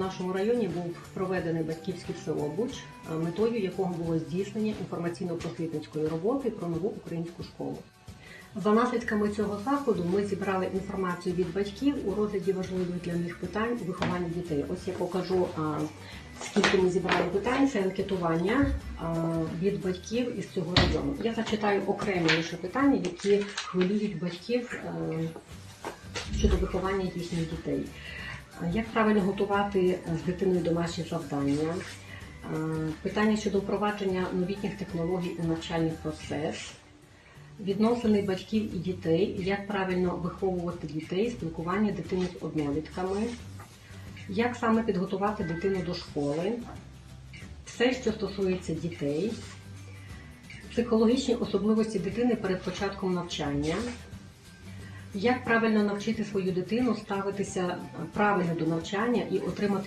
В нашому районі був проведений батьківський всеобуч, е, метою якого було здійснення інформаційно-просвітницької роботи про нову українську школу. За наслідками цього заходу ми зібрали інформацію від батьків у розгляді важливих для них питань виховання дітей. Ось я покажу, скільки ми зібрали питань. Це анкетування від батьків із цього району. Я зачитаю окремі лише питання, які хвилюють батьків е, щодо виховання їхніх дітей. Е, Як правильно готувати з дитиною домашні завдання? Е, Питання щодо впровадження новітніх технологій у навчальний процес, відносини батьків і дітей, як правильно виховувати дітей, спілкування дитини з однолітками, як саме підготувати дитину до школи, все, що стосується дітей, психологічні особливості дитини перед початком навчання. Як правильно навчити свою дитину ставитися правильно до навчання і отримати